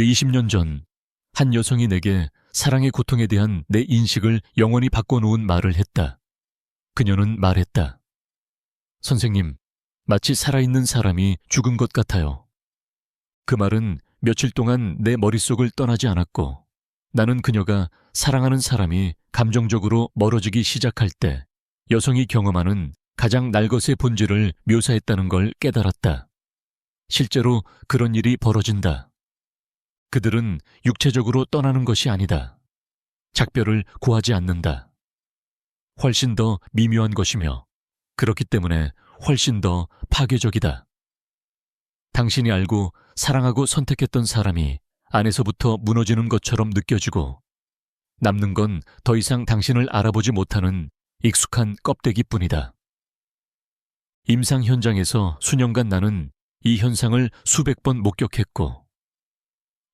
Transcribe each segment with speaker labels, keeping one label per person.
Speaker 1: 20년 전 한 여성이 내게 사랑의 고통에 대한 내 인식을 영원히 바꿔놓은 말을 했다. 그녀는 말했다. 선생님, 마치 살아있는 사람이 죽은 것 같아요. 그 말은 며칠 동안 내 머릿속을 떠나지 않았고 나는 그녀가 사랑하는 사람이 감정적으로 멀어지기 시작할 때 여성이 경험하는 가장 날것의 본질을 묘사했다는 걸 깨달았다. 실제로 그런 일이 벌어진다. 그들은 육체적으로 떠나는 것이 아니다. 작별을 구하지 않는다. 훨씬 더 미묘한 것이며 그렇기 때문에 훨씬 더 파괴적이다. 당신이 알고 사랑하고 선택했던 사람이 안에서부터 무너지는 것처럼 느껴지고 남는 건 더 이상 당신을 알아보지 못하는 익숙한 껍데기 뿐이다. 임상 현장에서 수년간 나는 이 현상을 수백 번 목격했고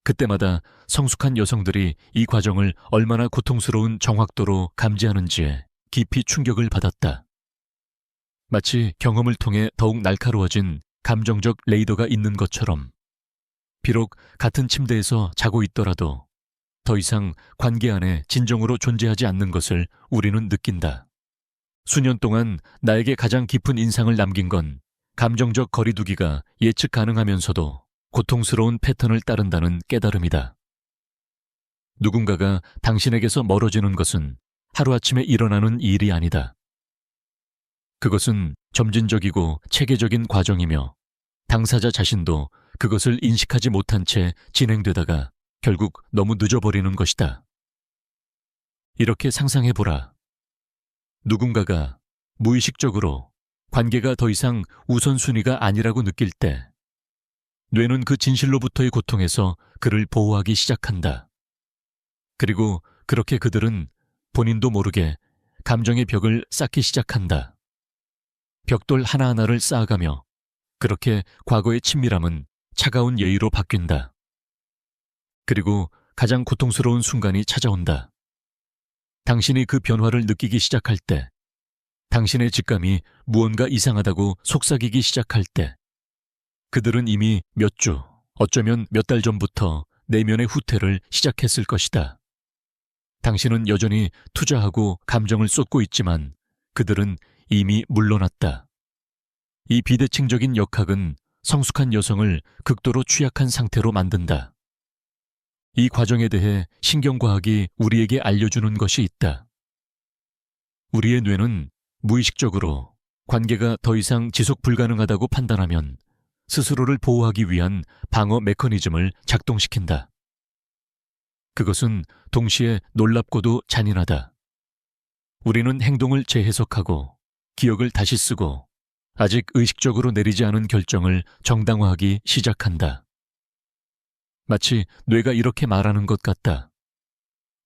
Speaker 1: 그때마다 성숙한 여성들이 이 과정을 얼마나 고통스러운 정확도로 감지하는지에 깊이 충격을 받았다. 마치 경험을 통해 더욱 날카로워진 감정적 레이더가 있는 것처럼 비록 같은 침대에서 자고 있더라도 더 이상 관계 안에 진정으로 존재하지 않는 것을 우리는 느낀다. 수년 동안 나에게 가장 깊은 인상을 남긴 건 감정적 거리두기가 예측 가능하면서도 고통스러운 패턴을 따른다는 깨달음이다. 누군가가 당신에게서 멀어지는 것은 하루아침에 일어나는 일이 아니다. 그것은 점진적이고 체계적인 과정이며 당사자 자신도 그것을 인식하지 못한 채 진행되다가 결국 너무 늦어버리는 것이다. 이렇게 상상해보라. 누군가가 무의식적으로 관계가 더 이상 우선순위가 아니라고 느낄 때 뇌는 그 진실로부터의 고통에서 그를 보호하기 시작한다. 그리고 그렇게 그들은 본인도 모르게 감정의 벽을 쌓기 시작한다. 벽돌 하나하나를 쌓아가며 그렇게 과거의 친밀함은 차가운 예의로 바뀐다. 그리고 가장 고통스러운 순간이 찾아온다. 당신이 그 변화를 느끼기 시작할 때, 당신의 직감이 무언가 이상하다고 속삭이기 시작할 때, 그들은 이미 몇 주, 어쩌면 몇 달 전부터 내면의 후퇴를 시작했을 것이다. 당신은 여전히 투자하고 감정을 쏟고 있지만 그들은 이미 물러났다. 이 비대칭적인 역학은 성숙한 여성을 극도로 취약한 상태로 만든다. 이 과정에 대해 신경과학이 우리에게 알려주는 것이 있다. 우리의 뇌는 무의식적으로 관계가 더 이상 지속 불가능하다고 판단하면 스스로를 보호하기 위한 방어 메커니즘을 작동시킨다. 그것은 동시에 놀랍고도 잔인하다. 우리는 행동을 재해석하고 기억을 다시 쓰고 아직 의식적으로 내리지 않은 결정을 정당화하기 시작한다. 마치 뇌가 이렇게 말하는 것 같다.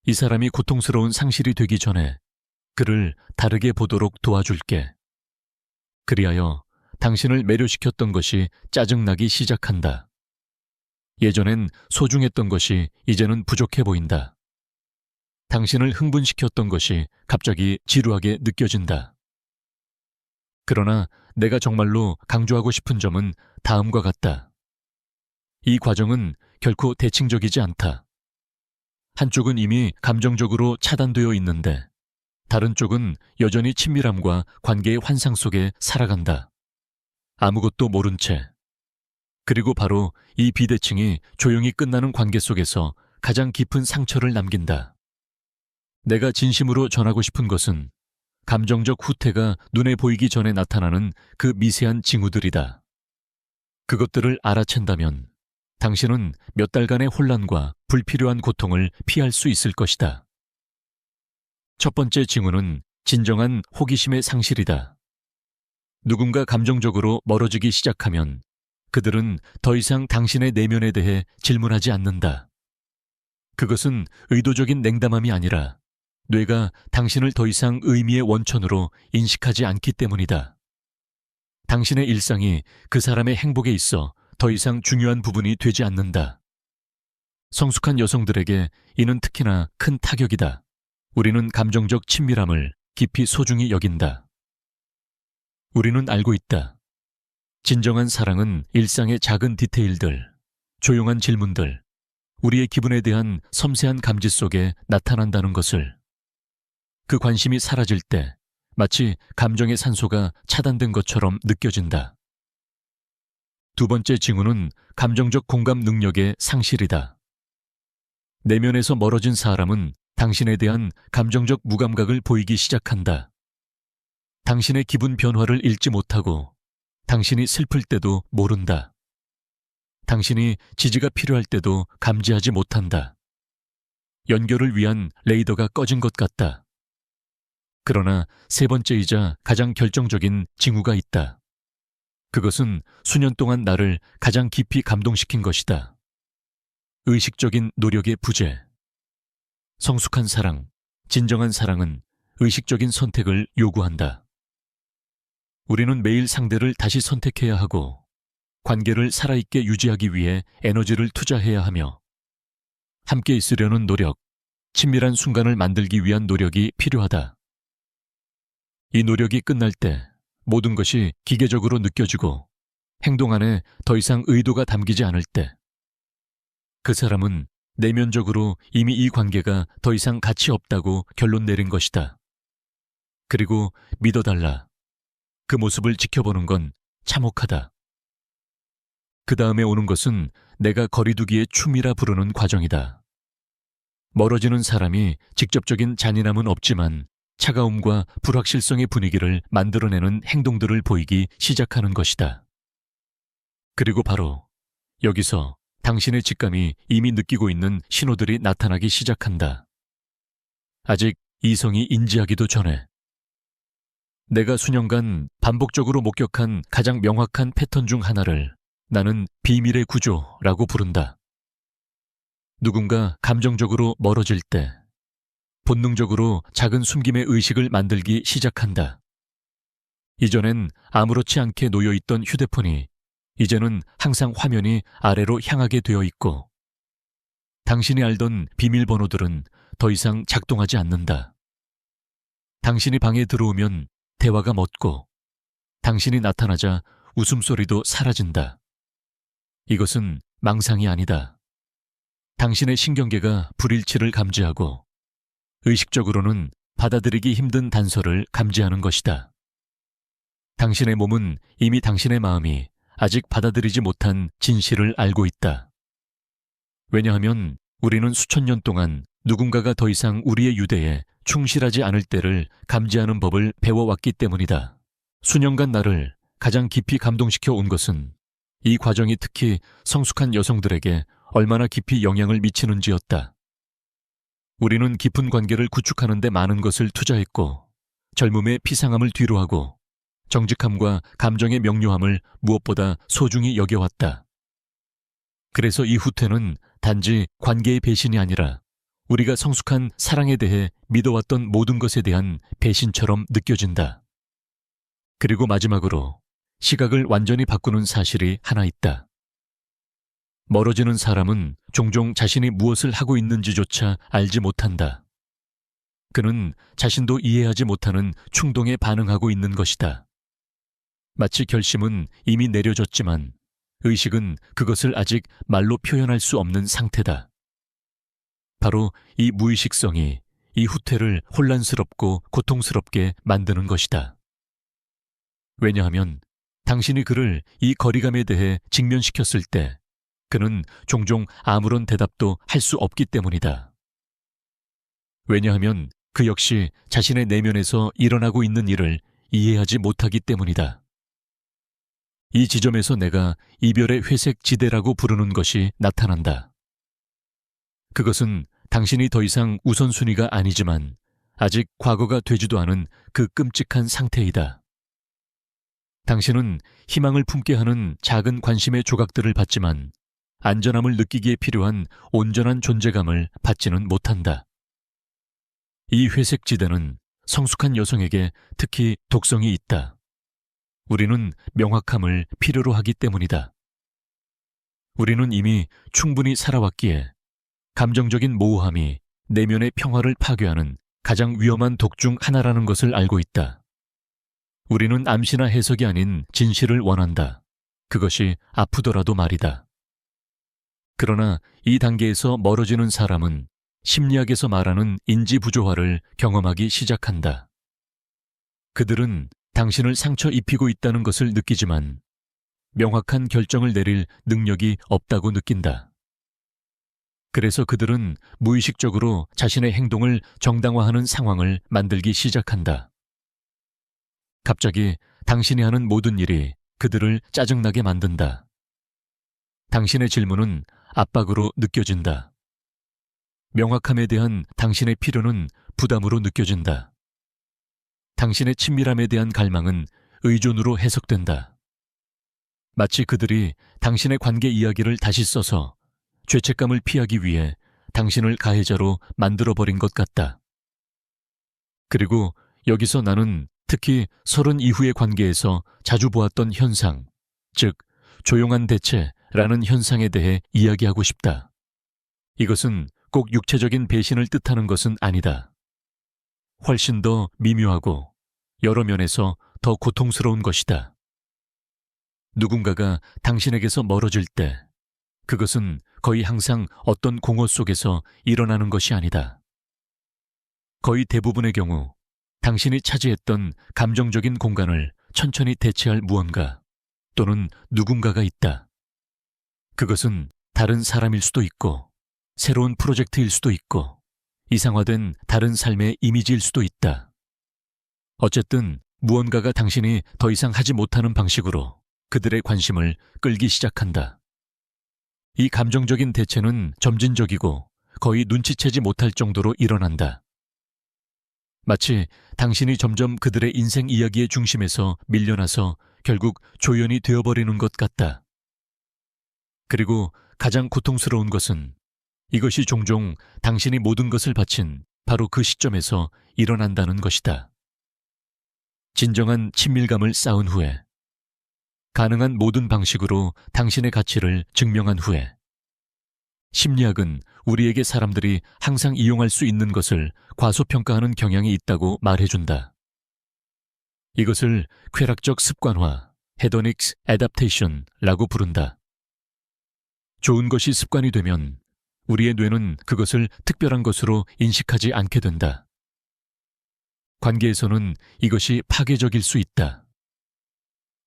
Speaker 1: 이 사람이 고통스러운 상실이 되기 전에 그를 다르게 보도록 도와줄게. 그리하여 당신을 매료시켰던 것이 짜증나기 시작한다. 예전엔 소중했던 것이 이제는 부족해 보인다. 당신을 흥분시켰던 것이 갑자기 지루하게 느껴진다. 그러나 내가 정말로 강조하고 싶은 점은 다음과 같다. 이 과정은 결코 대칭적이지 않다. 한쪽은 이미 감정적으로 차단되어 있는데 다른 쪽은 여전히 친밀함과 관계의 환상 속에 살아간다. 아무것도 모른 채. 그리고 바로 이 비대칭이 조용히 끝나는 관계 속에서 가장 깊은 상처를 남긴다. 내가 진심으로 전하고 싶은 것은 감정적 후퇴가 눈에 보이기 전에 나타나는 그 미세한 징후들이다. 그것들을 알아챈다면 당신은 몇 달간의 혼란과 불필요한 고통을 피할 수 있을 것이다. 첫 번째 징후는 진정한 호기심의 상실이다. 누군가 감정적으로 멀어지기 시작하면 그들은 더 이상 당신의 내면에 대해 질문하지 않는다. 그것은 의도적인 냉담함이 아니라 뇌가 당신을 더 이상 의미의 원천으로 인식하지 않기 때문이다. 당신의 일상이 그 사람의 행복에 있어 더 이상 중요한 부분이 되지 않는다. 성숙한 여성들에게 이는 특히나 큰 타격이다. 우리는 감정적 친밀함을 깊이 소중히 여긴다. 우리는 알고 있다. 진정한 사랑은 일상의 작은 디테일들, 조용한 질문들, 우리의 기분에 대한 섬세한 감지 속에 나타난다는 것을. 그 관심이 사라질 때 마치 감정의 산소가 차단된 것처럼 느껴진다. 두 번째 징후는 감정적 공감 능력의 상실이다. 내면에서 멀어진 사람은 당신에 대한 감정적 무감각을 보이기 시작한다. 당신의 기분 변화를 읽지 못하고 당신이 슬플 때도 모른다. 당신이 지지가 필요할 때도 감지하지 못한다. 연결을 위한 레이더가 꺼진 것 같다. 그러나 세 번째이자 가장 결정적인 징후가 있다. 그것은 수년 동안 나를 가장 깊이 감동시킨 것이다. 의식적인 노력의 부재. 성숙한 사랑, 진정한 사랑은 의식적인 선택을 요구한다. 우리는 매일 상대를 다시 선택해야 하고 관계를 살아있게 유지하기 위해 에너지를 투자해야 하며 함께 있으려는 노력, 친밀한 순간을 만들기 위한 노력이 필요하다. 이 노력이 끝날 때 모든 것이 기계적으로 느껴지고 행동 안에 더 이상 의도가 담기지 않을 때 그 사람은 내면적으로 이미 이 관계가 더 이상 가치 없다고 결론 내린 것이다. 그리고 믿어달라. 그 모습을 지켜보는 건 참혹하다. 그 다음에 오는 것은 내가 거리두기의 춤이라 부르는 과정이다. 멀어지는 사람이 직접적인 잔인함은 없지만 차가움과 불확실성의 분위기를 만들어내는 행동들을 보이기 시작하는 것이다. 그리고 바로 여기서 당신의 직감이 이미 느끼고 있는 신호들이 나타나기 시작한다. 아직 이성이 인지하기도 전에 내가 수년간 반복적으로 목격한 가장 명확한 패턴 중 하나를 나는 비밀의 구조라고 부른다. 누군가 감정적으로 멀어질 때 본능적으로 작은 숨김의 의식을 만들기 시작한다. 이전엔 아무렇지 않게 놓여 있던 휴대폰이 이제는 항상 화면이 아래로 향하게 되어 있고 당신이 알던 비밀번호들은 더 이상 작동하지 않는다. 당신이 방에 들어오면 대화가 멎고 당신이 나타나자 웃음소리도 사라진다. 이것은 망상이 아니다. 당신의 신경계가 불일치를 감지하고 의식적으로는 받아들이기 힘든 단서를 감지하는 것이다. 당신의 몸은 이미 당신의 마음이 아직 받아들이지 못한 진실을 알고 있다. 왜냐하면 우리는 수천 년 동안 누군가가 더 이상 우리의 유대에 충실하지 않을 때를 감지하는 법을 배워왔기 때문이다. 수년간 나를 가장 깊이 감동시켜 온 것은 이 과정이 특히 성숙한 여성들에게 얼마나 깊이 영향을 미치는지였다. 우리는 깊은 관계를 구축하는데 많은 것을 투자했고 젊음의 피상함을 뒤로하고 정직함과 감정의 명료함을 무엇보다 소중히 여겨왔다. 그래서 이 후퇴는 단지 관계의 배신이 아니라 우리가 성숙한 사랑에 대해 믿어왔던 모든 것에 대한 배신처럼 느껴진다. 그리고 마지막으로 시각을 완전히 바꾸는 사실이 하나 있다. 멀어지는 사람은 종종 자신이 무엇을 하고 있는지조차 알지 못한다. 그는 자신도 이해하지 못하는 충동에 반응하고 있는 것이다. 마치 결심은 이미 내려졌지만 의식은 그것을 아직 말로 표현할 수 없는 상태다. 바로 이 무의식성이 이 후퇴를 혼란스럽고 고통스럽게 만드는 것이다. 왜냐하면 당신이 그를 이 거리감에 대해 직면시켰을 때 그는 종종 아무런 대답도 할 수 없기 때문이다. 왜냐하면 그 역시 자신의 내면에서 일어나고 있는 일을 이해하지 못하기 때문이다. 이 지점에서 내가 이별의 회색 지대라고 부르는 것이 나타난다. 그것은 당신이 더 이상 우선순위가 아니지만 아직 과거가 되지도 않은 그 끔찍한 상태이다. 당신은 희망을 품게 하는 작은 관심의 조각들을 받지만 안전함을 느끼기에 필요한 온전한 존재감을 받지는 못한다. 이 회색 지대는 성숙한 여성에게 특히 독성이 있다. 우리는 명확함을 필요로 하기 때문이다. 우리는 이미 충분히 살아왔기에 감정적인 모호함이 내면의 평화를 파괴하는 가장 위험한 독 중 하나라는 것을 알고 있다. 우리는 암시나 해석이 아닌 진실을 원한다. 그것이 아프더라도 말이다. 그러나 이 단계에서 멀어지는 사람은 심리학에서 말하는 인지 부조화를 경험하기 시작한다. 그들은 당신을 상처 입히고 있다는 것을 느끼지만 명확한 결정을 내릴 능력이 없다고 느낀다. 그래서 그들은 무의식적으로 자신의 행동을 정당화하는 상황을 만들기 시작한다. 갑자기 당신이 하는 모든 일이 그들을 짜증나게 만든다. 당신의 질문은 압박으로 느껴진다. 명확함에 대한 당신의 필요는 부담으로 느껴진다. 당신의 친밀함에 대한 갈망은 의존으로 해석된다. 마치 그들이 당신의 관계 이야기를 다시 써서 죄책감을 피하기 위해 당신을 가해자로 만들어버린 것 같다. 그리고 여기서 나는 특히 서른 이후의 관계에서 자주 보았던 현상, 즉, 조용한 대체라는 현상에 대해 이야기하고 싶다. 이것은 꼭 육체적인 배신을 뜻하는 것은 아니다. 훨씬 더 미묘하고 여러 면에서 더 고통스러운 것이다. 누군가가 당신에게서 멀어질 때 그것은 거의 항상 어떤 공허 속에서 일어나는 것이 아니다. 거의 대부분의 경우 당신이 차지했던 감정적인 공간을 천천히 대체할 무언가 또는 누군가가 있다. 그것은 다른 사람일 수도 있고 새로운 프로젝트일 수도 있고 이상화된 다른 삶의 이미지일 수도 있다. 어쨌든 무언가가 당신이 더 이상 하지 못하는 방식으로 그들의 관심을 끌기 시작한다. 이 감정적인 대체는 점진적이고 거의 눈치채지 못할 정도로 일어난다. 마치 당신이 점점 그들의 인생 이야기의 중심에서 밀려나서 결국 조연이 되어버리는 것 같다. 그리고 가장 고통스러운 것은 이것이 종종 당신이 모든 것을 바친 바로 그 시점에서 일어난다는 것이다. 진정한 친밀감을 쌓은 후에 가능한 모든 방식으로 당신의 가치를 증명한 후에 심리학은 우리에게 사람들이 항상 이용할 수 있는 것을 과소평가하는 경향이 있다고 말해준다. 이것을 쾌락적 습관화, 헤도닉스 애답테이션라고 부른다. 좋은 것이 습관이 되면 우리의 뇌는 그것을 특별한 것으로 인식하지 않게 된다. 관계에서는 이것이 파괴적일 수 있다.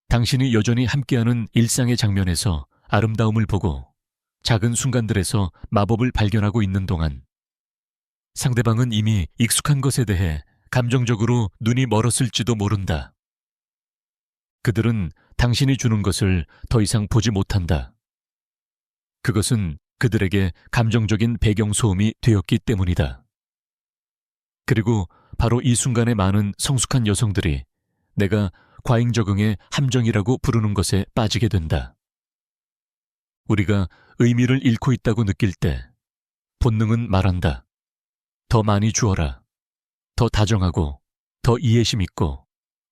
Speaker 1: 당신이 여전히 함께하는 일상의 장면에서 아름다움을 보고 작은 순간들에서 마법을 발견하고 있는 동안 상대방은 이미 익숙한 것에 대해 감정적으로 눈이 멀었을지도 모른다. 그들은 당신이 주는 것을 더 이상 보지 못한다. 그것은 그들에게 감정적인 배경 소음이 되었기 때문이다. 그리고 바로 이 순간에 많은 성숙한 여성들이 내가 과잉 적응의 함정이라고 부르는 것에 빠지게 된다. 우리가 의미를 잃고 있다고 느낄 때 본능은 말한다. 더 많이 주어라. 더 다정하고, 더 이해심 있고,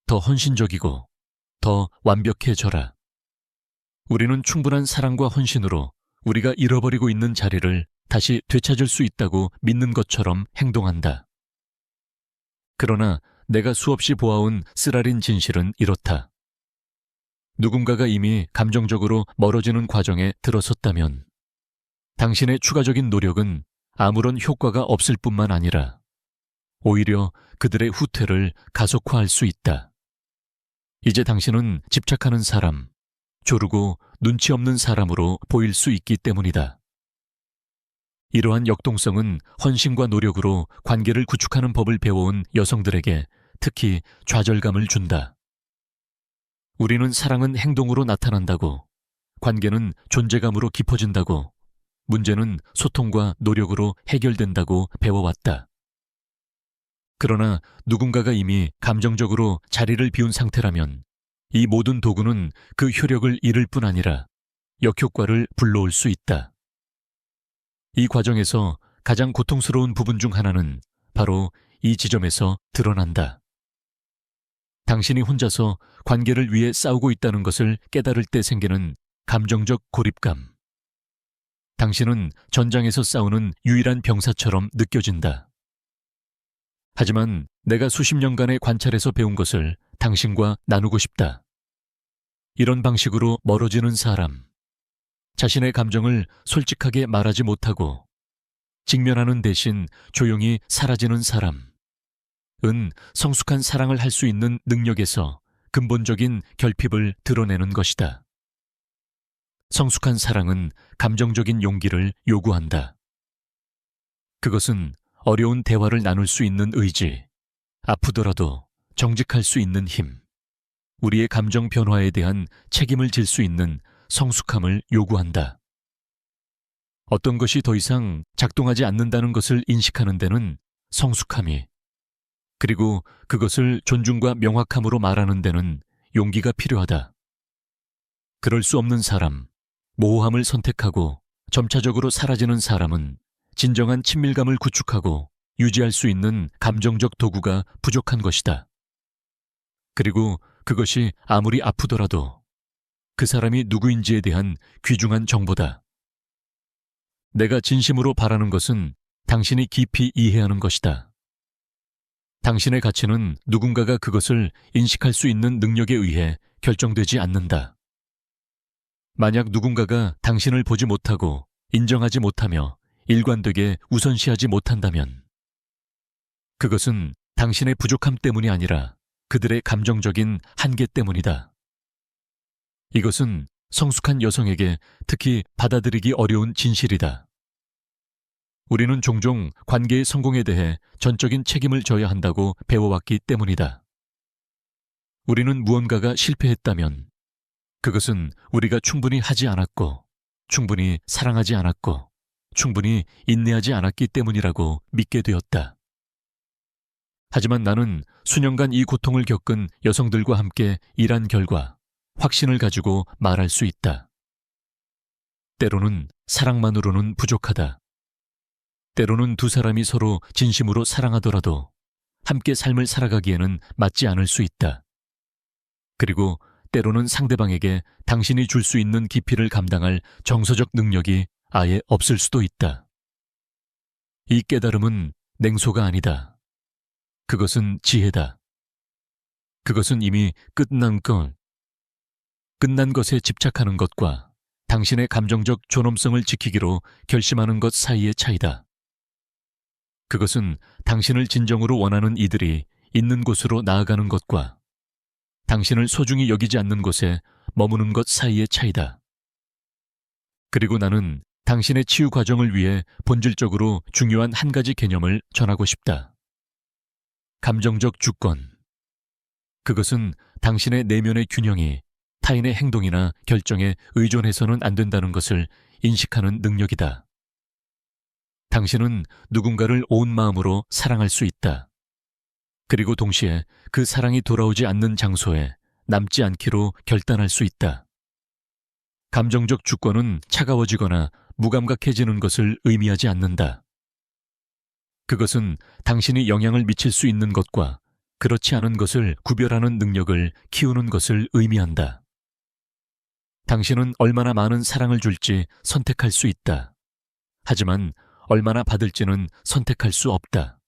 Speaker 1: 더 헌신적이고, 더 완벽해져라. 우리는 충분한 사랑과 헌신으로 우리가 잃어버리고 있는 자리를 다시 되찾을 수 있다고 믿는 것처럼 행동한다. 그러나 내가 수없이 보아온 쓰라린 진실은 이렇다. 누군가가 이미 감정적으로 멀어지는 과정에 들어섰다면 당신의 추가적인 노력은 아무런 효과가 없을 뿐만 아니라 오히려 그들의 후퇴를 가속화할 수 있다. 이제 당신은 집착하는 사람, 조르고 눈치 없는 사람으로 보일 수 있기 때문이다. 이러한 역동성은 헌신과 노력으로 관계를 구축하는 법을 배워온 여성들에게 특히 좌절감을 준다. 우리는 사랑은 행동으로 나타난다고, 관계는 존재감으로 깊어진다고, 문제는 소통과 노력으로 해결된다고 배워왔다. 그러나 누군가가 이미 감정적으로 자리를 비운 상태라면 이 모든 도구는 그 효력을 잃을 뿐 아니라 역효과를 불러올 수 있다. 이 과정에서 가장 고통스러운 부분 중 하나는 바로 이 지점에서 드러난다. 당신이 혼자서 관계를 위해 싸우고 있다는 것을 깨달을 때 생기는 감정적 고립감. 당신은 전장에서 싸우는 유일한 병사처럼 느껴진다. 하지만 내가 수십 년간의 관찰에서 배운 것을 당신과 나누고 싶다. 이런 방식으로 멀어지는 사람, 자신의 감정을 솔직하게 말하지 못하고 직면하는 대신 조용히 사라지는 사람. 은 성숙한 사랑을 할 수 있는 능력에서 근본적인 결핍을 드러내는 것이다. 성숙한 사랑은 감정적인 용기를 요구한다. 그것은 어려운 대화를 나눌 수 있는 의지, 아프더라도 정직할 수 있는 힘, 우리의 감정 변화에 대한 책임을 질 수 있는 성숙함을 요구한다. 어떤 것이 더 이상 작동하지 않는다는 것을 인식하는 데는 성숙함이, 그리고 그것을 존중과 명확함으로 말하는 데는 용기가 필요하다. 그럴 수 없는 사람, 모호함을 선택하고 점차적으로 사라지는 사람은 진정한 친밀감을 구축하고 유지할 수 있는 감정적 도구가 부족한 것이다. 그리고 그것이 아무리 아프더라도 그 사람이 누구인지에 대한 귀중한 정보다. 내가 진심으로 바라는 것은 당신이 깊이 이해하는 것이다. 당신의 가치는 누군가가 그것을 인식할 수 있는 능력에 의해 결정되지 않는다. 만약 누군가가 당신을 보지 못하고 인정하지 못하며 일관되게 우선시하지 못한다면 그것은 당신의 부족함 때문이 아니라 그들의 감정적인 한계 때문이다. 이것은 성숙한 여성에게 특히 받아들이기 어려운 진실이다. 우리는 종종 관계의 성공에 대해 전적인 책임을 져야 한다고 배워왔기 때문이다. 우리는 무언가가 실패했다면 그것은 우리가 충분히 하지 않았고, 충분히 사랑하지 않았고, 충분히 인내하지 않았기 때문이라고 믿게 되었다. 하지만 나는 수년간 이 고통을 겪은 여성들과 함께 일한 결과 확신을 가지고 말할 수 있다. 때로는 사랑만으로는 부족하다. 때로는 두 사람이 서로 진심으로 사랑하더라도 함께 삶을 살아가기에는 맞지 않을 수 있다. 그리고 때로는 상대방에게 당신이 줄 수 있는 깊이를 감당할 정서적 능력이 아예 없을 수도 있다. 이 깨달음은 냉소가 아니다. 그것은 지혜다. 그것은 이미 끝난 것, 끝난 것에 집착하는 것과 당신의 감정적 존엄성을 지키기로 결심하는 것 사이의 차이다. 그것은 당신을 진정으로 원하는 이들이 있는 곳으로 나아가는 것과 당신을 소중히 여기지 않는 곳에 머무는 것 사이의 차이다. 그리고 나는 당신의 치유 과정을 위해 본질적으로 중요한 한 가지 개념을 전하고 싶다. 감정적 주권. 그것은 당신의 내면의 균형이 타인의 행동이나 결정에 의존해서는 안 된다는 것을 인식하는 능력이다. 당신은 누군가를 온 마음으로 사랑할 수 있다. 그리고 동시에 그 사랑이 돌아오지 않는 장소에 남지 않기로 결단할 수 있다. 감정적 주권은 차가워지거나 무감각해지는 것을 의미하지 않는다. 그것은 당신이 영향을 미칠 수 있는 것과 그렇지 않은 것을 구별하는 능력을 키우는 것을 의미한다. 당신은 얼마나 많은 사랑을 줄지 선택할 수 있다. 하지만 얼마나 받을지는 선택할 수 없다.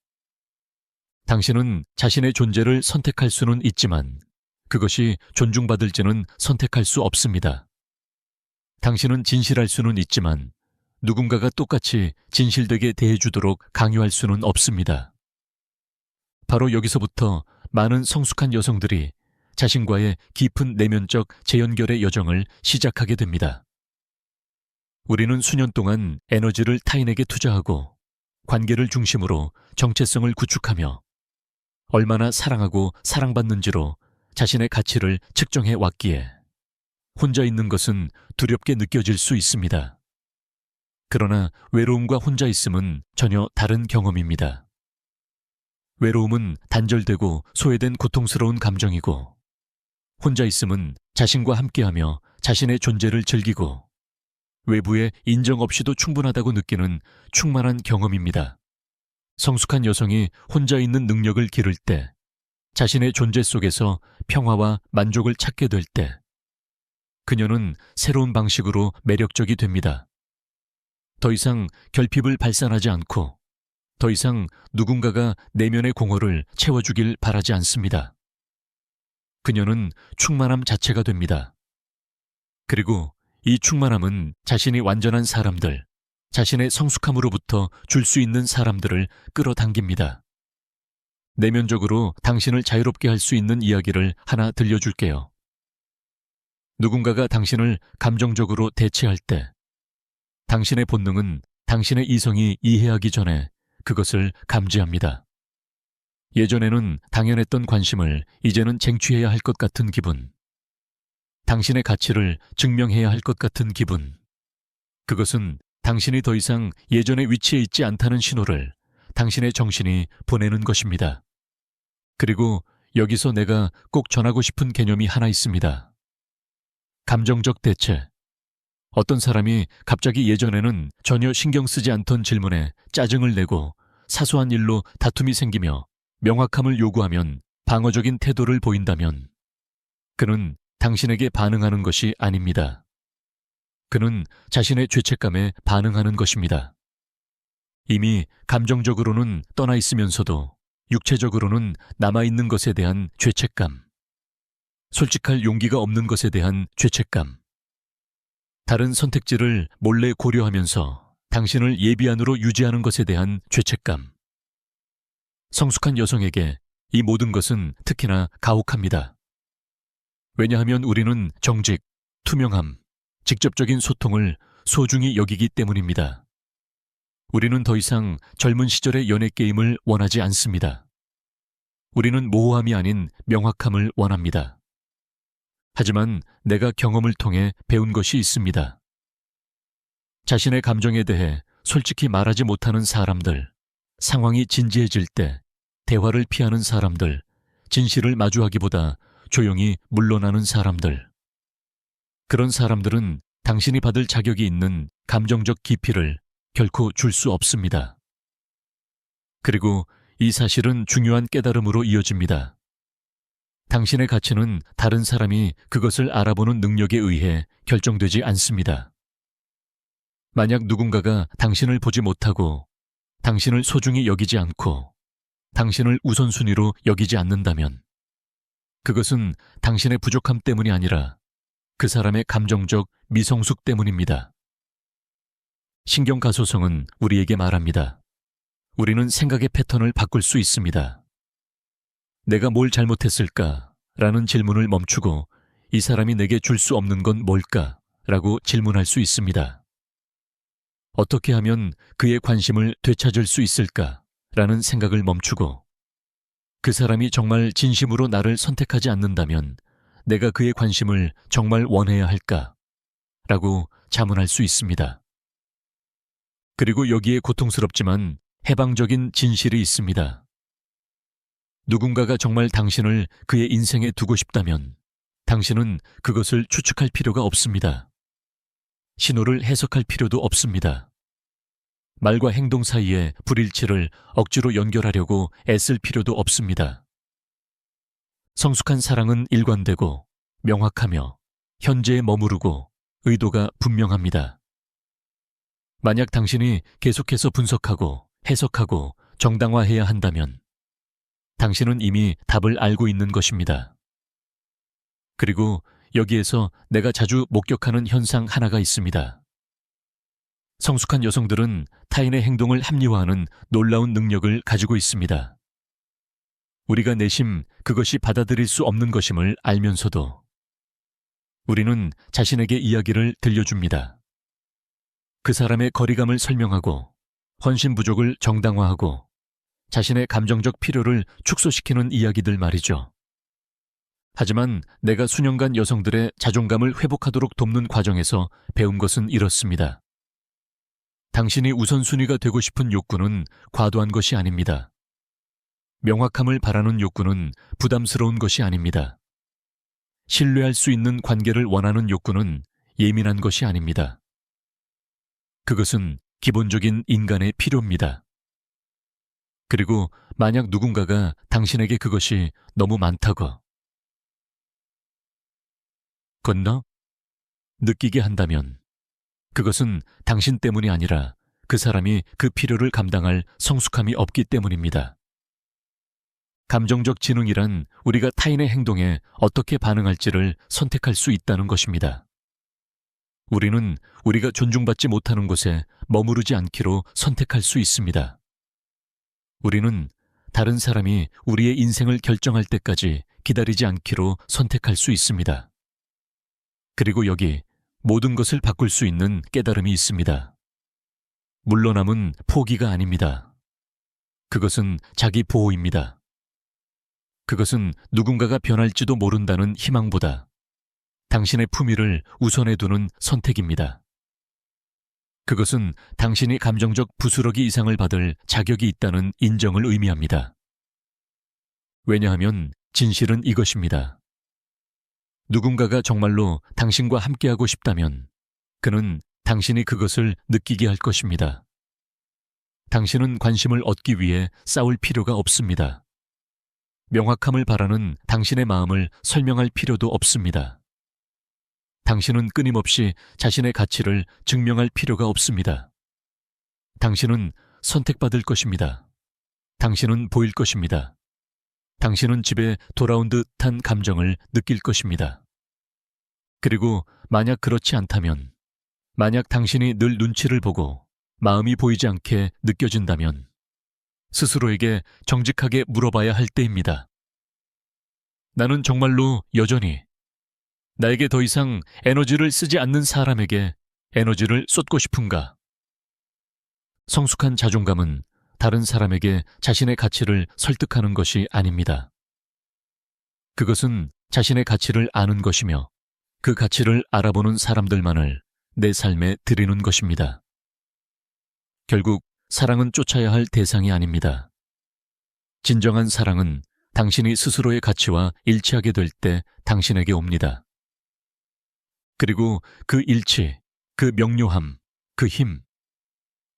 Speaker 1: 당신은 자신의 존재를 선택할 수는 있지만 그것이 존중받을지는 선택할 수 없습니다. 당신은 진실할 수는 있지만 누군가가 똑같이 진실되게 대해주도록 강요할 수는 없습니다. 바로 여기서부터 많은 성숙한 여성들이 자신과의 깊은 내면적 재연결의 여정을 시작하게 됩니다. 우리는 수년 동안 에너지를 타인에게 투자하고 관계를 중심으로 정체성을 구축하며 얼마나 사랑하고 사랑받는지로 자신의 가치를 측정해 왔기에 혼자 있는 것은 두렵게 느껴질 수 있습니다. 그러나 외로움과 혼자 있음은 전혀 다른 경험입니다. 외로움은 단절되고 소외된 고통스러운 감정이고 혼자 있음은 자신과 함께하며 자신의 존재를 즐기고 외부의 인정 없이도 충분하다고 느끼는 충만한 경험입니다. 성숙한 여성이 혼자 있는 능력을 기를 때, 자신의 존재 속에서 평화와 만족을 찾게 될 때, 그녀는 새로운 방식으로 매력적이 됩니다. 더 이상 결핍을 발산하지 않고, 더 이상 누군가가 내면의 공허를 채워주길 바라지 않습니다. 그녀는 충만함 자체가 됩니다. 그리고 이 충만함은 자신이 완전한 사람들, 자신의 성숙함으로부터 줄 수 있는 사람들을 끌어당깁니다. 내면적으로 당신을 자유롭게 할 수 있는 이야기를 하나 들려줄게요. 누군가가 당신을 감정적으로 대체할 때, 당신의 본능은 당신의 이성이 이해하기 전에 그것을 감지합니다. 예전에는 당연했던 관심을 이제는 쟁취해야 할 것 같은 기분. 당신의 가치를 증명해야 할 것 같은 기분. 그것은 당신이 더 이상 예전의 위치에 있지 않다는 신호를 당신의 정신이 보내는 것입니다. 그리고 여기서 내가 꼭 전하고 싶은 개념이 하나 있습니다. 감정적 대체. 어떤 사람이 갑자기 예전에는 전혀 신경 쓰지 않던 질문에 짜증을 내고 사소한 일로 다툼이 생기며 명확함을 요구하면 방어적인 태도를 보인다면 그는 당신에게 반응하는 것이 아닙니다. 그는 자신의 죄책감에 반응하는 것입니다. 이미 감정적으로는 떠나 있으면서도 육체적으로는 남아있는 것에 대한 죄책감. 솔직할 용기가 없는 것에 대한 죄책감. 다른 선택지를 몰래 고려하면서 당신을 예비안으로 유지하는 것에 대한 죄책감. 성숙한 여성에게 이 모든 것은 특히나 가혹합니다. 왜냐하면 우리는 정직, 투명함, 직접적인 소통을 소중히 여기기 때문입니다. 우리는 더 이상 젊은 시절의 연애 게임을 원하지 않습니다. 우리는 모호함이 아닌 명확함을 원합니다. 하지만 내가 경험을 통해 배운 것이 있습니다. 자신의 감정에 대해 솔직히 말하지 못하는 사람들, 상황이 진지해질 때 대화를 피하는 사람들, 진실을 마주하기보다 조용히 물러나는 사람들. 그런 사람들은 당신이 받을 자격이 있는 감정적 깊이를 결코 줄 수 없습니다. 그리고 이 사실은 중요한 깨달음으로 이어집니다. 당신의 가치는 다른 사람이 그것을 알아보는 능력에 의해 결정되지 않습니다. 만약 누군가가 당신을 보지 못하고 당신을 소중히 여기지 않고 당신을 우선순위로 여기지 않는다면 그것은 당신의 부족함 때문이 아니라 그 사람의 감정적 미성숙 때문입니다. 신경가소성은 우리에게 말합니다. 우리는 생각의 패턴을 바꿀 수 있습니다. 내가 뭘 잘못했을까? 라는 질문을 멈추고 이 사람이 내게 줄 수 없는 건 뭘까? 라고 질문할 수 있습니다. 어떻게 하면 그의 관심을 되찾을 수 있을까? 라는 생각을 멈추고 그 사람이 정말 진심으로 나를 선택하지 않는다면 내가 그의 관심을 정말 원해야 할까? 라고 자문할 수 있습니다. 그리고 여기에 고통스럽지만 해방적인 진실이 있습니다. 누군가가 정말 당신을 그의 인생에 두고 싶다면 당신은 그것을 추측할 필요가 없습니다. 신호를 해석할 필요도 없습니다. 말과 행동 사이에 불일치를 억지로 연결하려고 애쓸 필요도 없습니다. 성숙한 사랑은 일관되고 명확하며 현재에 머무르고 의도가 분명합니다. 만약 당신이 계속해서 분석하고 해석하고 정당화해야 한다면 당신은 이미 답을 알고 있는 것입니다. 그리고 여기에서 내가 자주 목격하는 현상 하나가 있습니다. 성숙한 여성들은 타인의 행동을 합리화하는 놀라운 능력을 가지고 있습니다. 우리가 내심 그것이 받아들일 수 없는 것임을 알면서도 우리는 자신에게 이야기를 들려줍니다. 그 사람의 거리감을 설명하고 헌신 부족을 정당화하고 자신의 감정적 필요를 축소시키는 이야기들 말이죠. 하지만 내가 수년간 여성들의 자존감을 회복하도록 돕는 과정에서 배운 것은 이렇습니다. 당신이 우선순위가 되고 싶은 욕구는 과도한 것이 아닙니다. 명확함을 바라는 욕구는 부담스러운 것이 아닙니다. 신뢰할 수 있는 관계를 원하는 욕구는 예민한 것이 아닙니다. 그것은 기본적인 인간의 필요입니다. 그리고 만약 누군가가 당신에게 그것이 너무 많다고 건너 느끼게 한다면 그것은 당신 때문이 아니라 그 사람이 그 필요를 감당할 성숙함이 없기 때문입니다. 감정적 지능이란 우리가 타인의 행동에 어떻게 반응할지를 선택할 수 있다는 것입니다. 우리는 우리가 존중받지 못하는 곳에 머무르지 않기로 선택할 수 있습니다. 우리는 다른 사람이 우리의 인생을 결정할 때까지 기다리지 않기로 선택할 수 있습니다. 그리고 여기 모든 것을 바꿀 수 있는 깨달음이 있습니다. 물러남은 포기가 아닙니다. 그것은 자기 보호입니다. 그것은 누군가가 변할지도 모른다는 희망보다 당신의 품위를 우선해 두는 선택입니다. 그것은 당신이 감정적 부스러기 이상을 받을 자격이 있다는 인정을 의미합니다. 왜냐하면 진실은 이것입니다. 누군가가 정말로 당신과 함께하고 싶다면 그는 당신이 그것을 느끼게 할 것입니다. 당신은 관심을 얻기 위해 싸울 필요가 없습니다. 명확함을 바라는 당신의 마음을 설명할 필요도 없습니다. 당신은 끊임없이 자신의 가치를 증명할 필요가 없습니다. 당신은 선택받을 것입니다. 당신은 보일 것입니다. 당신은 집에 돌아온 듯한 감정을 느낄 것입니다. 그리고 만약 그렇지 않다면, 만약 당신이 늘 눈치를 보고 마음이 보이지 않게 느껴진다면, 스스로에게 정직하게 물어봐야 할 때입니다. 나는 정말로 여전히 나에게 더 이상 에너지를 쓰지 않는 사람에게 에너지를 쏟고 싶은가? 성숙한 자존감은 다른 사람에게 자신의 가치를 설득하는 것이 아닙니다. 그것은 자신의 가치를 아는 것이며 그 가치를 알아보는 사람들만을 내 삶에 드리는 것입니다. 결국 사랑은 쫓아야 할 대상이 아닙니다. 진정한 사랑은 당신이 스스로의 가치와 일치하게 될 때 당신에게 옵니다. 그리고 그 일치, 그 명료함, 그 힘,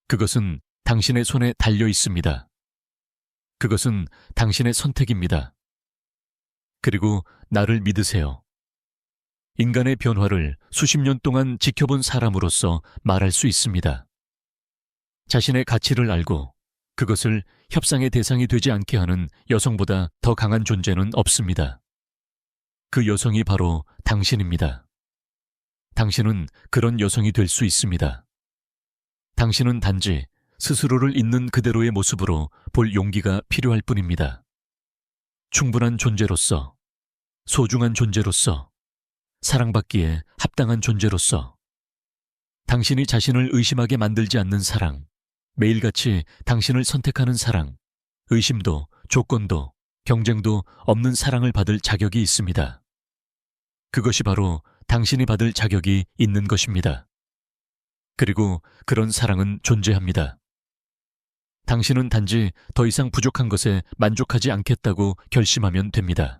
Speaker 1: 그것은 당신의 손에 달려 있습니다. 그것은 당신의 선택입니다. 그리고 나를 믿으세요. 인간의 변화를 수십 년 동안 지켜본 사람으로서 말할 수 있습니다. 자신의 가치를 알고 그것을 협상의 대상이 되지 않게 하는 여성보다 더 강한 존재는 없습니다. 그 여성이 바로 당신입니다. 당신은 그런 여성이 될 수 있습니다. 당신은 단지 스스로를 있는 그대로의 모습으로 볼 용기가 필요할 뿐입니다. 충분한 존재로서, 소중한 존재로서, 사랑받기에 합당한 존재로서, 당신이 자신을 의심하게 만들지 않는 사랑, 매일같이 당신을 선택하는 사랑, 의심도, 조건도, 경쟁도 없는 사랑을 받을 자격이 있습니다. 그것이 바로 당신이 받을 자격이 있는 것입니다. 그리고 그런 사랑은 존재합니다. 당신은 단지 더 이상 부족한 것에 만족하지 않겠다고 결심하면 됩니다.